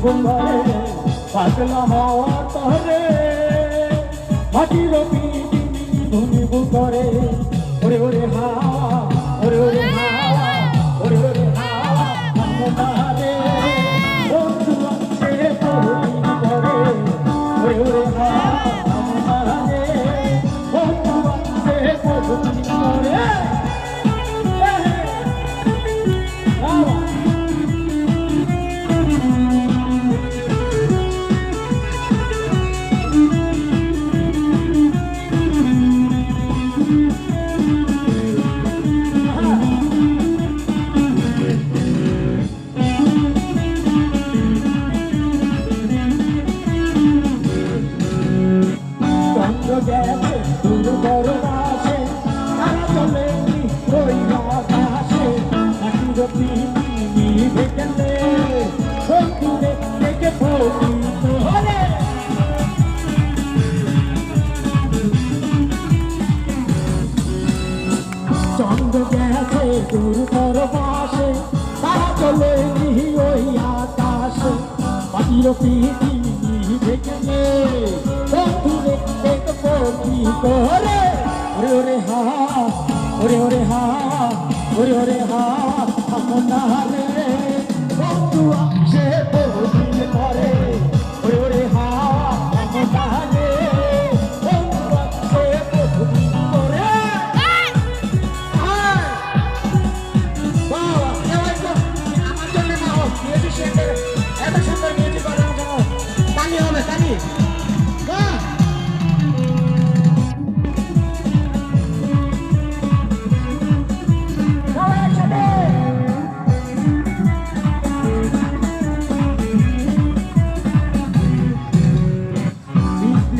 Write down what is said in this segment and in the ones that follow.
ঘুমারে পাতলা হওয়া তরে মাটির পিটি ধুনি করে ওরে ওরে হা গেছে দূর বড় আসে তারা চলে ওই আকাশে মাটির পিটি ভেকেলে বন্ধু দেখে ফকিত হলে চন্দ্র গেছে দূর বড় পাশে তারা চলে ওই আকাশে। মাটির পিটি হলে ওরে ওরে হা ওরে ওরে হা ওরে ওরে হা আমনা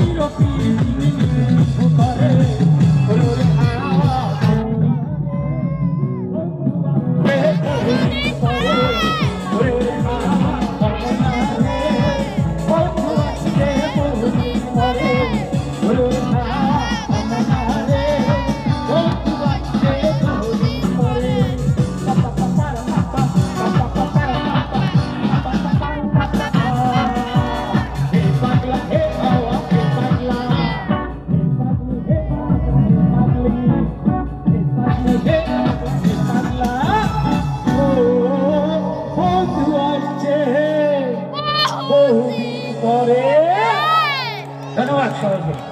মাটির ধন্যবাদ সবাইকে।